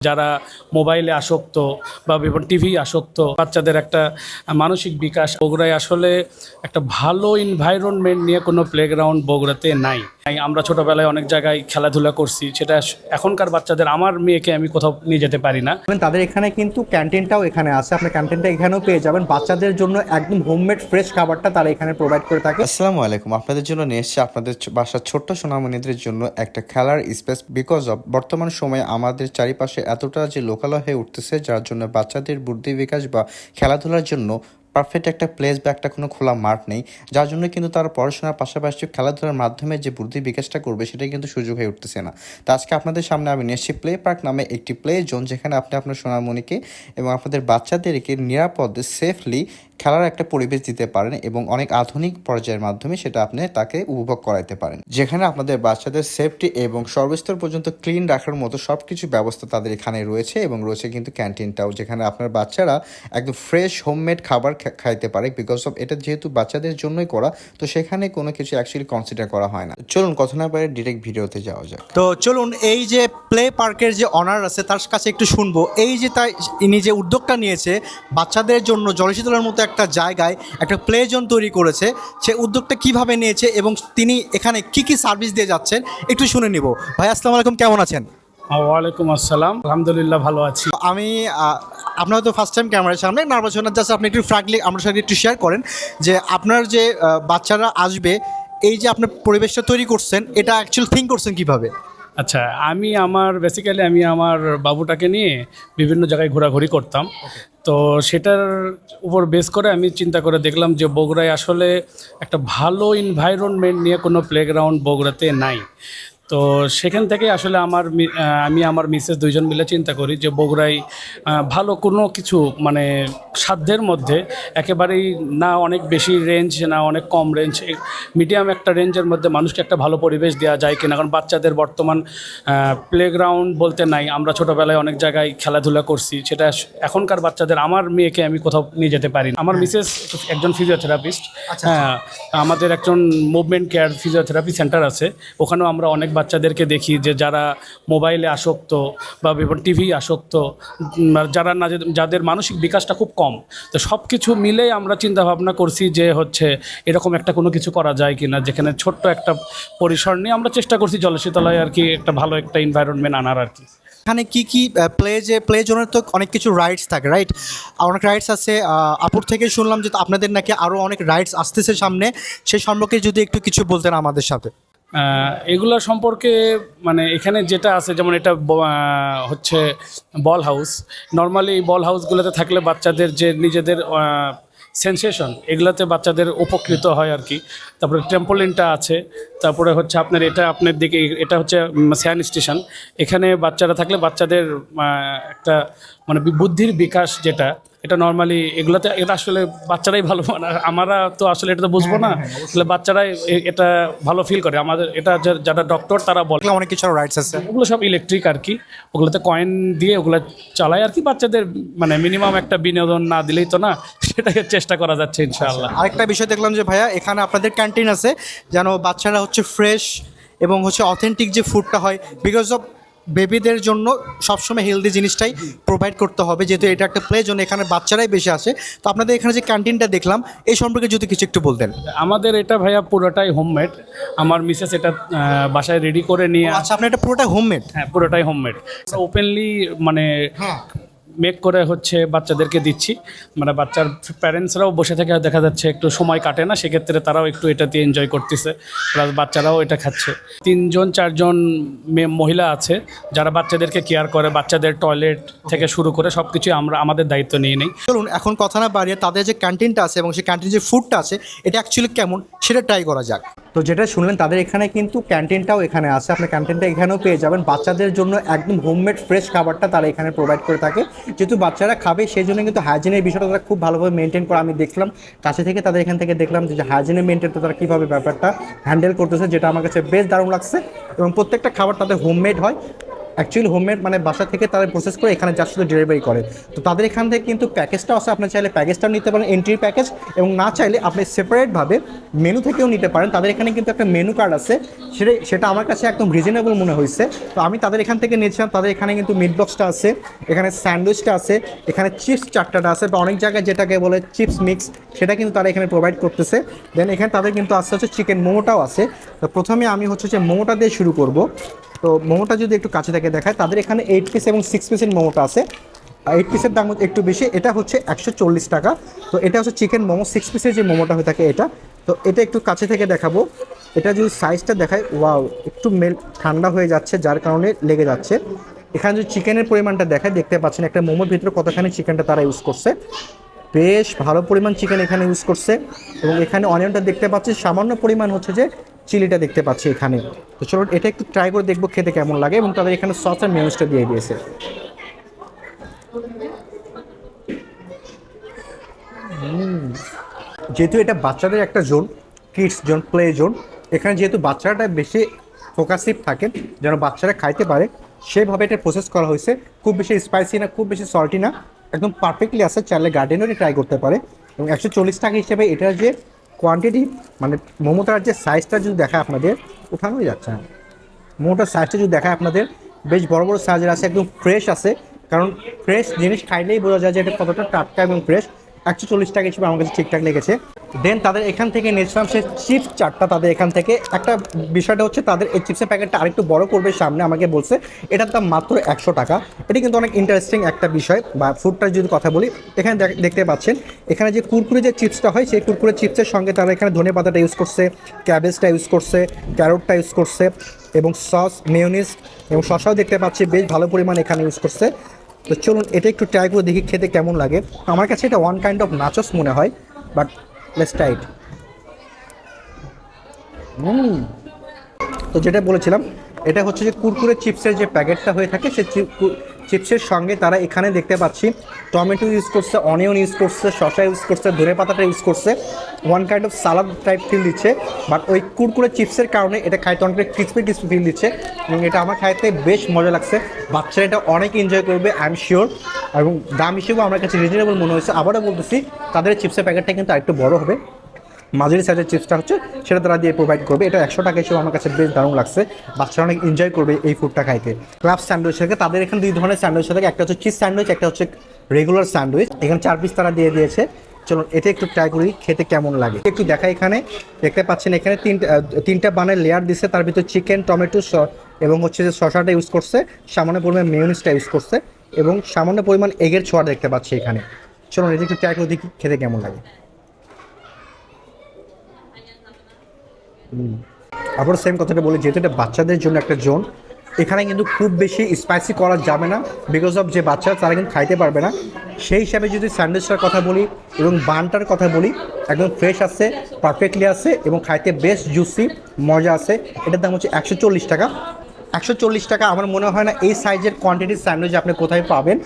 যারা মোবাইলে আসক্ত বা বিভিন্ন টিভি আসক্ত, বাচ্চাদের একটা মানসিক বিকাশ। বগুড়ায় আসলে একটা ভালো এনভায়রনমেন্ট নিয়ে কোনো প্লেগ্রাউন্ড বগুড়াতে নাই। আমরা ছোটোবেলায় অনেক জায়গায় খেলাধুলা করছি সেটা এখনকার বাচ্চাদের আমার মেয়েকে আমি কোথাও নিয়ে যেতে পারি না। তাদের এখানে কিন্তু ক্যান্টিনটাও এখানে আছে আপনি ক্যান্টিনটা এখানেও পেয়ে যাবেন। বাচ্চাদের জন্য একদম হোমমেড ফ্রেশ খাবারটা তারা এখানে প্রোভাইড করে থাকে। আসসালামু আলাইকুম আপনাদের জন্য নিয়ে এসেছি আপনাদের বাসার ছোট্ট সোনামণিদের জন্য একটা খেলার স্পেস বিকজ অফ বর্তমান সময়ে আমাদের চারিপাশে এতটা যে লোকালয় হয়ে উঠতেছে যার জন্য বাচ্চাদের বুদ্ধি বিকাশ বা খেলাধুলার জন্য পারফেক্ট একটা প্লেস বা একটা কোনো খোলা মাঠ নেই, যার জন্য কিন্তু তারা পড়াশোনার পাশাপাশি খেলাধুলার মাধ্যমে যে বুদ্ধি বিকাশটা করবে সেটাই কিন্তু সুযোগ হয়ে উঠতেছে না। তো আজকে আপনাদের সামনে আমি নিয়ে এসেছি প্লে পার্ক নামে একটি প্লে জোন যেখানে আপনি আপনার সোনামণিকে এবং আপনাদের বাচ্চাদেরকে নিরাপদে সেফলি খেলার একটা পরিবেশ দিতে পারেন এবং অনেক আধুনিক পর্যায়ের মাধ্যমে সেটা আপনি তাকে উপভোগ করাইতে পারেন। যেখানে আপনাদের বাচ্চাদের সেফটি এবং সর্বস্তর পর্যন্ত ক্লিন রাখার মতো সব কিছু ব্যবস্থা তাদের এখানে রয়েছে এবং রয়েছে কিন্তু ক্যান্টিনটাও যেখানে আপনার বাচ্চারা একদম ফ্রেশ হোমমেড খাবার খাইতে পারে বিকজ অফ এটা যেহেতু বাচ্চাদের জন্যই করা তো সেখানে কোনো কিছু অ্যাকচুয়ালি কনসিডার করা হয় না। চলুন কথা না পারে ডিরেক্ট ভিডিওতে যাওয়া যাক। তো চলুন এই যে প্লে পার্কের যে অনার আছে তার কাছে একটু শুনব। এই যে তাই ইনি যে উদ্যোগটা নিয়েছে বাচ্চাদের জন্য জলশীতলার মতো একটা জায়গায় একটা প্লে জোন তৈরি করেছে সে উদ্যোগটা কীভাবে নিয়েছে এবং তিনি এখানে কি কি সার্ভিস দিয়ে যাচ্ছেন একটু শুনে নিব। ভাই আসসালামু আলাইকুম কেমন আছেন? ওয়ালাইকুম আসসালাম। আলহামদুলিল্লাহ ভালো আছি। আমি আপনারা তো ফার্স্ট টাইম ক্যামেরার সামনে। নার্ভাস হন জাস্ট আপনি একটু ফ্রাঙ্কলি আমার সাথে একটু শেয়ার করেন যে আপনার যে বাচ্চারা আসবে এই যে আপনার পরিবেশটা তৈরি করছেন এটা অ্যাকচুয়াল থিঙ্ক করছেন কীভাবে? আচ্ছা আমি আমার বেসিক্যালি আমি আমার বাবুটাকে নিয়ে বিভিন্ন জায়গায় ঘোরাঘুরি করতাম। তো সেটার উপর বেস করে আমি চিন্তা করে দেখলাম যে বগুড়ায় আসলে একটা ভালো এনভায়রনমেন্ট নিয়ে কোনো প্লেগ্রাউন্ড বগুড়াতে নাই। তো সেখান থেকে আসলে আমার আমি আমার মিসেস দুইজন মিলে চিন্তা করি যে বগুড়ায় ভালো কোনো কিছু মানে সাধ্যের মধ্যে একেবারেই না অনেক বেশি রেঞ্জ না অনেক কম রেঞ্জ মিডিয়াম একটা রেঞ্জের মধ্যে মানুষকে একটা ভালো পরিবেশ দেওয়া যায় কিনা। কারণ বাচ্চাদের বর্তমান প্লেগ্রাউন্ড বলতে নাই। আমরা ছোটোবেলায় অনেক জায়গায় খেলাধুলা করছি। সেটা এখনকার বাচ্চাদের আমার মেয়েকে আমি কোথাও নিয়ে যেতে পারি। আমার মিসেস একজন ফিজিওথেরাপিস্ট হ্যাঁ আমাদের একজন মুভমেন্ট কেয়ার ফিজিওথেরাপি সেন্টার আছে। ওখানেও আমরা অনেক বাচ্চাদেরকে দেখি যে যারা মোবাইলে আসক্ত বা বিভিন্ন টিভি আসক্ত যারা না যাদের মানসিক বিকাশটা খুব কম। তো সব কিছু মিলে আমরা চিন্তা ভাবনা করছি যে হচ্ছে এরকম একটা কোনো কিছু করা যায় কি না যেখানে ছোট্ট একটা পরিসর নিয়ে আমরা চেষ্টা করছি জলশীতলায় আর কি একটা ভালো একটা এনভায়রনমেন্ট আনার আর কি। এখানে কি কি প্লে যে প্লে জোনের তো অনেক কিছু রাইডস থাকে রাইট অনেক রাইডস আছে আপুর থেকে শুনলাম যে আপনাদের নাকি আরও অনেক রাইডস আসতেছে সামনে। সেই সম্পর্কে যদি একটু কিছু বলতেন আমাদের সাথে। এগুলা সম্পর্কে মানে এখানে যেটা আছে, যেমন এটা হচ্ছে বল হাউস। নর্মালি বল হাউসগুলোতে থাকলে বাচ্চাদের যে নিজেদের সেন্সেশন এগুলাতে বাচ্চাদের উপকৃত হয় আর কি। তারপরে টেম্পোলিনটা আছে, তারপরে হচ্ছে আপনার এটা, আপনার দিকে, এটা হচ্ছে স্যান স্টেশন এখানে বাচ্চারা থাকলে বাচ্চাদের একটা মানে বুদ্ধির বিকাশ যেটা এটা নর্মালি এগুলোতে এটা আসলে বাচ্চারাই ভালো মানে আমরা তো আসলে এটা তো বুঝব না। আসলে বাচ্চারাই এটা ভালো ফিল করে। আমাদের এটা যারা ডক্টর তারা বলে। অনেক কিছু রাইটস আছে। ওগুলো সব ইলেকট্রিক আর কি। ওগুলোতে কয়েন দিয়ে ওগুলো চালায় আর কি বাচ্চাদের মানে মিনিমাম একটা বিনোদন না দিলেই তো না সেটাকে চেষ্টা করা যাচ্ছে ইনশাআল্লাহ। আরেকটা বিষয় দেখলাম যে ভাইয়া এখানে আপনাদের ক্যান্টিন আছে যেন বাচ্চারা হচ্ছে ফ্রেশ এবং হচ্ছে অথেন্টিক যে ফুডটা হয় বিকজ অফ বেবিদের জন্য সবসময় হেলদি জিনিসটাই প্রোভাইড করতে হবে যেহেতু এটা একটা প্লে জন্য এখানে বাচ্চারাই বেশি আসে। তো আপনাদের এখানে যে ক্যান্টিনটা দেখলাম এই সম্পর্কে যদি কিছু একটু বলতেন। আমাদের এটা ভাইয়া পুরোটাই হোমমেড আমার মিসেস এটা বাসায় রেডি করে নিয়ে আচ্ছা আপনার এটা পুরোটাই হোমমেড হ্যাঁ পুরোটাই হোমমেড ওপেনলি মানে মেক করে হচ্ছে বাচ্চাদেরকে দিচ্ছি। মানে বাচ্চার প্যারেন্টসরাও বসে থেকে দেখা যাচ্ছে একটু সময় কাটে না সেক্ষেত্রে তারাও একটু এটাতে এনজয় করতেছে। প্লাস বাচ্চারাও এটা খাচ্ছে। তিনজন চারজন মেয়ে মহিলা আছে যারা বাচ্চাদেরকে কেয়ার করে বাচ্চাদের টয়লেট থেকে শুরু করে সব কিছুই আমরা আমাদের দায়িত্ব নিয়ে নিই। চলুন এখন কথা না বাড়িয়ে তাদের যে ক্যান্টিনটা আছে এবং সেই ক্যান্টিনের যে ফুডটা আছে এটা অ্যাকচুয়ালি কেমন? সেটা ট্রাই করা যাক। তো যেটা শুনলেন তাদের এখানে কিন্তু ক্যান্টিনটাও এখানে আছে। আপনার ক্যান্টিনটা এখানেও পেয়ে যাবেন। বাচ্চাদের জন্য একদম হোমমেড ফ্রেশ খাবারটা তারা এখানে প্রোভাইড করে থাকে। যেহেতু বাচ্চারা খাবে সেই জন্য কিন্তু হাইজিনের বিষয়টা তারা খুব ভালোভাবে মেনটেন করে। আমি দেখলাম, কাছে থেকে তাদের এখান থেকে দেখলাম যে হাইজিনের মেনটেনটা তারা কীভাবে ব্যাপারটা হ্যান্ডেল করতেছে, যেটা আমার কাছে বেশ দারুণ লাগছে। এবং প্রত্যেকটা খাবার তাদের হোমমেড হয়। অ্যাকচুয়ালি হোমমেড মানে বাসা থেকে তারা প্রসেস করে এখানে যার সাথে ডেলিভারি করে। তো তাদের এখান থেকে কিন্তু প্যাকেজটাও আছে। আপনি চাইলে প্যাকেজটাও নিতে পারেন এন্ট্রি প্যাকেজ এবং না চাইলে আপনি সেপারেটভাবে মেনু থেকেও নিতে পারেন। তাদের এখানে কিন্তু একটা মেনু কার্ড আছে। সেটা সেটা আমার কাছে একদম রিজনেবল মনে হয়েছে। তো আমি তাদের এখান থেকে নিয়েছিলাম। তাদের এখানে কিন্তু মিট বক্সটা আছে, এখানে স্যান্ডউইচটা আছে, এখানে চিপস চারটাটা আছে, বা অনেক জায়গায় যেটাকে বলে চিপস মিক্স সেটা কিন্তু তারা এখানে প্রোভাইড করতেছে। দেন এখানে তাদের কিন্তু আসতে হচ্ছে চিকেন মোমোটাও আছে। তো প্রথমে আমি হচ্ছে যে মোমোটা দিয়ে শুরু করব। তো মোমোটা যদি একটু কাছে থেকে দেখায়, তাদের এখানে এইট পিস এবং সিক্স পিসের মোমোটা আছে। এইট পিসের দাম একটু বেশি, এটা হচ্ছে একশো চল্লিশ টাকা। তো এটা হচ্ছে চিকেন মোমো সিক্স পিসের যে মোমোটা হয়ে থাকে এটা। তো এটা একটু কাছে থেকে দেখাবো। এটা যদি সাইজটা দেখায় ওয়াও একটু মেল, ঠান্ডা হয়ে যাচ্ছে, যার কারণে লেগে যাচ্ছে। এখানে যদি চিকেনের পরিমাণটা দেখায়, দেখতে পাচ্ছেন একটা মোমোর ভিতরে কতখানি চিকেনটা তারা ইউজ করছে। বেশ ভালো পরিমাণ চিকেন এখানে ইউজ করছে। এবং এখানে অনিয়নটা দেখতে পাচ্ছি সামান্য পরিমাণ হচ্ছে যে চিলিটা দেখতে পাচ্ছি এখানে। তো চলো এটা একটু ট্রাই করে দেখব খেতে কেমন লাগে এবং তাদের এখানে সস আর দিয়ে দিয়েছে। যেহেতু এটা বাচ্চাদের একটা zone kids zone play zone, এখানে যেহেতু বাচ্চাটা বেশি ফোকাসিভ থাকে, যেন বাচ্চারা খাইতে পারে, সেভাবে এটা প্রসেস করা হয়েছে। খুব বেশি স্পাইসি না, খুব বেশি সল্টি না, একদম পারফেক্টলি আছে, চাইলে গার্ডেনেরই ট্রাই করতে পারে। এবং একশো চল্লিশ টাকা হিসেবে এটার যে কোয়ান্টিটি মানে মোমোটার যে সাইজটা যদি দেখায় আপনাদের ওঠানোই যাচ্ছে না। মোমোটার সাইজটা যদি দেখায় আপনাদের, বেশ বড় বড় সাইজের আছে, একদম ফ্রেশ আছে। কারণ ফ্রেশ জিনিস খাইলেই বোঝা যায় যে এটা কতটা টাটকা এবং ফ্রেশ একশো চল্লিশ টাকা হিসেবে আমার কাছে ঠিকঠাক লেগেছে। দেন তাদের এখান থেকে নিয়েছিলাম সে চিপস চারটা তাদের এখান থেকে। একটা বিষয়টা হচ্ছে তাদের এই চিপসের প্যাকেটটা আরেকটু বড় করবে সামনে আমাকে বলছে। এটার দাম মাত্র একশো টাকা। এটা কিন্তু অনেক ইন্টারেস্টিং একটা বিষয়। বা ফুডটার যদি কথা বলি, এখানে দেখ- দেখতে পাচ্ছেন, এখানে যে কুরকুরে যে চিপসটা হয়, সেই কুরকুরে চিপসের সঙ্গে তারা এখানে ধনে পাতাটা ইউজ করছে ক্যাবেজটা ইউজ করছে ক্যারোটটা ইউজ করছে, এবং সস মেয়োনিজ এবং শসাও দেখতে পাচ্ছি বেশ ভালো পরিমাণ এখানে ইউজ করছে। তো চলুন, এটা একটু ট্রাই করে দেখি খেতে কেমন লাগে। আমার কাছে এটা ওয়ান কাইন্ড অফ নাচস মনে হয় but let's try it hmm. তো যেটা বলেছিলাম এটা হচ্ছে যে কুরকুরে চিপসের যে প্যাকেটটা হয়ে থাকে সে চিপসের সঙ্গে তারা এখানে দেখতে পাচ্ছি টমেটো ইউজ করছে, অনিয়ন ইউজ করছে, শসা ইউজ করছে, ধনে পাতাটা ইউজ করছে। One kind of salad type feel দিচ্ছে বাট ওই কুরকুরে চিপসের কারণে এটা খাইতে অনেকটা ক্রিসপি ক্রিসপি ফিল দিচ্ছে এবং এটা আমার খাইতে বেশ মজা লাগছে। বাচ্চারা এটা অনেক এনজয় করবে আই এম শিওর এবং দাম হিসেবেও আমার কাছে রিজনেবল মনে হয়েছে। আবারও বলতেছি, তাদের চিপসের প্যাকেটটা কিন্তু আরেকটু বড় হবে। মাঝারি সাইজের চিপসটা হচ্ছে, সেটা তারা দিয়ে প্রোভাইড করবে। এটা একশো টাকা হিসেবে আমার কাছে বেশ দারুণ লাগছে। বাচ্চারা অনেক এনজয় করবে এই ফুডটা খাইতে। ক্লাব স্যান্ডউইচ থেকে তাদের এখানে দুই ধরনের স্যান্ডউইচ থাকে। একটা হচ্ছে চিজ স্যান্ডউইচ একটা হচ্ছে রেগুলার স্যান্ডউইচ এখানে চার পিস তারা দিয়ে দিয়েছে। চলুন, এটা একটু ট্রাই করি, খেতে কেমন লাগে। একটু দেখা এখানে। দেখতে পাচ্ছেন এখানে তিনটা তিনটা বানের লেয়ার দিছে। তার ভিতর চিকেন টমেটো এবং হচ্ছে যে শসাটা ইউজ করছে। সামান্য পরিমাণ মেয়নিসটা ইউজ করছে। এবং সামান্য পরিমাণ এগের ছোঁয়া দেখতে পাচ্ছি এখানে। চলুন, এটা একটু ট্রাই করে দেখি খেতে কেমন লাগে। আবার সেম কথাটা বলি, যেহেতু এটা বাচ্চাদের জন্য একটা জোন, এখানে কিন্তু খুব বেশি স্পাইসি করা যাবে না বিকজ অফ যে বাচ্চা তারা কিন্তু খাইতে পারবে না। সেই হিসাবে যদি স্যান্ডউইচটার কথা বলি এবং বানটার কথা বলি, একদম ফ্রেশ আছে পারফেক্টলি আছে এবং খাইতে বেশ জুসি মজা আছে। এটার দাম হচ্ছে একশো চল্লিশ টাকা। একশো চল্লিশ টাকা আমার মনে হয় না এই সাইজের কোয়ান্টিটির স্যান্ডউইচ আপনি কোথায় পাবেন।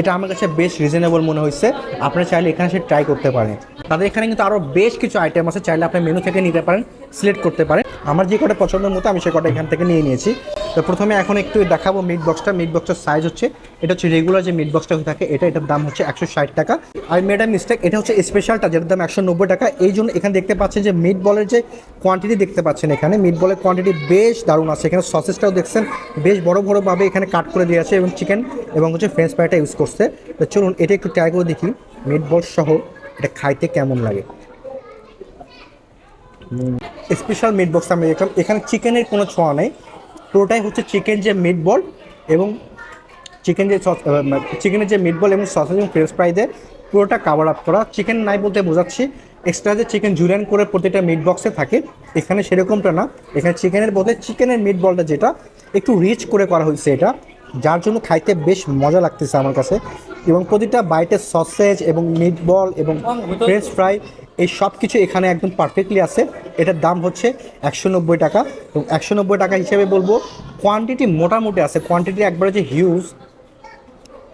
এটা আমার কাছে বেশ রিজনেবল মনে হয়েছে। আপনারা চাইলে এখানে সে ট্রাই করতে পারেন। তাদের এখানে কিন্তু আরও বেশ কিছু আইটেম আছে, চাইলে আপনি মেনু থেকে নিতে পারেন। সিলেক্ট করতে পারেন। আমার যে কটা পছন্দের মতো আমি সে কটা এখান থেকে নিয়ে নিয়েছি। তো প্রথমে এখন একটু দেখাবো মিট বক্সটা মিট বক্সটার সাইজ হচ্ছে, এটা হচ্ছে রেগুলার যে মিট বক্সটা হয়ে থাকে, এটা, এটার দাম হচ্ছে একশো ষাট টাকা। আর মেড মিস্টেক এটা হচ্ছে স্পেশালটা যেটার দাম একশো নব্বই টাকা। এই জন্য এখানে দেখতে পাচ্ছেন যে মিট বলের যে কোয়ান্টিটি দেখতে পাচ্ছেন এখানে মিট বলের কোয়ান্টিটি বেশ দারুণ আছে। এখানে সসেসটাও দেখছেন, বেশ বড় বড়োভাবে এখানে কাট করে দিয়ে আছে এবং চিকেন এবং হচ্ছে ফ্রেঞ্চ ফ্রাইটা ইউজ করছে। তো চলুন এটা একটু ট্রাই করে দেখি মিট বল সহ এটা খাইতে কেমন লাগে। স্পেশাল মিট বক্স আমি দেখলাম। এখানে চিকেনের কোনো ছোঁয়া নেই। পুরোটাই হচ্ছে চিকেন যে মিট বল এবং চিকেন যে সস চিকেনের যে মিট বল এবং সসেজ এবং ফ্রেঞ্চ ফ্রাই দিয়ে পুরোটা কাভার আপ করা। চিকেন নাই বলতে বোঝাচ্ছি। এক্সট্রা যে চিকেন জুলিয়ান করে প্রতিটা মিট বক্সে থাকে, এখানে সেরকমটা না। এখানে চিকেনের বদলে চিকেনের মিট বলটা যেটা, একটু রিচ করে করা হয়েছে এটা। যার জন্য খাইতে বেশ মজা লাগতেছে আমার কাছে। এবং প্রতিটা বাইটের সসেজ এবং মিট বল এবং ফ্রেঞ্চ ফ্রাই এই সব কিছু এখানে একদম পারফেক্টলি আছে। এটার দাম হচ্ছে একশো নব্বই টাকা। এবং একশো নব্বই টাকা হিসেবে বলব কোয়ান্টিটি মোটামুটি আছে। কোয়ান্টিটি একবারে যে হিউজ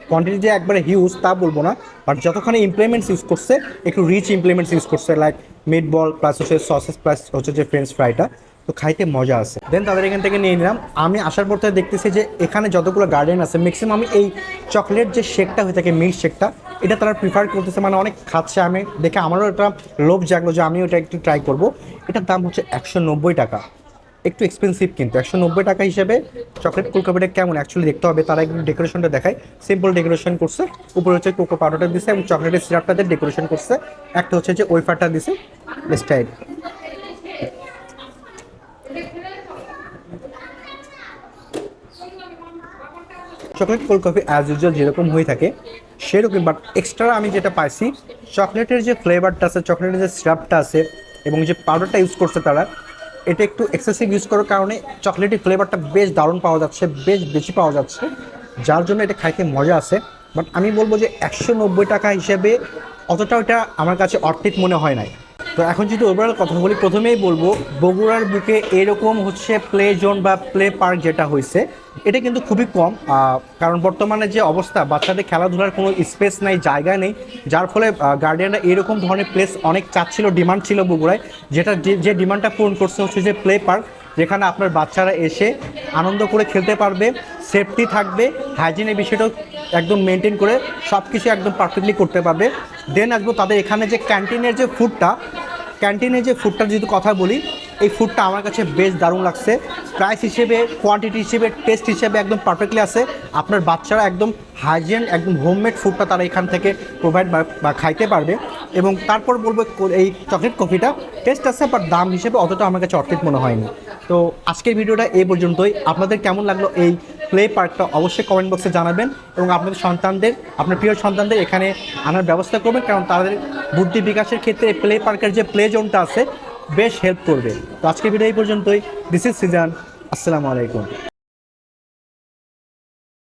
কোয়ান্টিটি যে একবারে হিউজ তা বলব না। বাট যতখানি ইমপ্লিমেন্টস ইউজ করছে, একটু রিচ ইমপ্লিমেন্টস ইউজ করছে লাইক মিট বল প্লাস হচ্ছে সসেস প্লাস হচ্ছে যে ফ্রেঞ্চ ফ্রাইটা তো খাইতে মজা আছে। দেন তাদের এখান থেকে নিয়ে নিলাম। আমি আসার পর দেখতেছি যে এখানে যতগুলো গার্ডেন আছে ম্যাক্সিমাম আমি এই চকলেট যে শেকটা হয়ে থাকে মিল্ক শেকটা এটা তারা প্রিফার করতেছে। মানে অনেক খাচ্ছে আমি, দেখে আমারও একটা লোভ জাগলো যে আমি ওটা একটু ট্রাই করব। এটার দাম হচ্ছে একশো নব্বই টাকা। একটু এক্সপেন্সিভ কিন্তু। একশো নব্বই টাকা হিসেবে চকলেট কোলকাপিটা কেমন? অ্যাকচুয়ালি দেখতে হবে, তারা একটু ডেকোরেশনটা দেখায়। সিম্পল ডেকোরেশন করছে। উপরে হচ্ছে কোকো পাউডারটা দিছে এবং চকলেটের সিরাপটাতে ডেকোরেশন করছে। একটা হচ্ছে যে ওয়েফারটা দিছে। Style chocolate cold coffee as usual যেরকম হয়ে থাকে সেরকম বাট এক্সট্রা আমি যেটা পাইছি, চকলেটের যে ফ্লেভারটা আছে, চকলেটের যে সিরাপটা আছে, এবং যে পাউডারটা ইউজ করছে তারা, এটা একটু এক্সেসিভ ইউজ করার কারণে চকলেটের ফ্লেভারটা বেশ দারুণ পাওয়া যাচ্ছে, বেশ বেশি পাওয়া যাচ্ছে, যার জন্য এটা খাইতে মজা আছে বাট আমি বলব যে একশো নব্বই টাকা হিসেবে অতটা ওটা আমার কাছে অর্থিত মনে হয় নাই। তো এখন যদি ওভারঅল কথা বলি, প্রথমেই বলব, বগুড়ার বুকে এরকম হচ্ছে প্লে জোন বা প্লে পার্ক যেটা হয়েছে এটা কিন্তু খুবই কম। কারণ বর্তমানে যে অবস্থা, বাচ্চাদের খেলাধুলার কোনো স্পেস নেই, জায়গা নেই, যার ফলে গার্ডিয়ানরা এরকম ধরনের প্লেস অনেক চাচ্ছিল ডিমান্ড ছিল বগুড়ায়, যেটা যে- ডিমান্ডটা পূরণ করছে হচ্ছে যে প্লে পার্ক যেখানে আপনার বাচ্চারা এসে আনন্দ করে খেলতে পারবে সেফটি থাকবে হাইজিনের বিষয়টাও একদম মেনটেন করে সব কিছু একদম পারফেক্টলি করতে পারবে। দেন আসব তাদের এখানে যে ক্যান্টিনের যে ফুডটা ক্যান্টিনে যে ফুডটার যদি কথা বলি, এই ফুডটা আমার কাছে বেশ দারুণ লাগছে। প্রাইস হিসেবে কোয়ান্টিটি হিসেবে টেস্ট হিসেবে একদম পারফেক্টলি আছে। আপনার বাচ্চারা একদম হাইজেন একদম হোমমেড ফুডটা তারা এখান থেকে প্রোভাইড বা খাইতে পারবে। এবং তারপর বলব এই চকলেট কফিটা টেস্ট আছে বাট দাম হিসেবে অতটা আমার কাছে অর্থিত মনে হয়নি। তো আজকের ভিডিওটা এই পর্যন্তই। আপনাদের কেমন লাগল এই প্লে পার্কটা অবশ্যই কমেন্ট বক্সে জানাবেন এবং আপনাদের সন্তানদের, আপনার প্রিয় সন্তানদের এখানে আনার ব্যবস্থা করবেন কারণ তাদের বুদ্ধি বিকাশের ক্ষেত্রে প্লে পার্কের যে প্লে জোনটা আছে, বেশ হেল্প করবে। তো আজকের ভিডিও এই পর্যন্তই। দিস ইজ সিজান আসসালামু আলাইকুম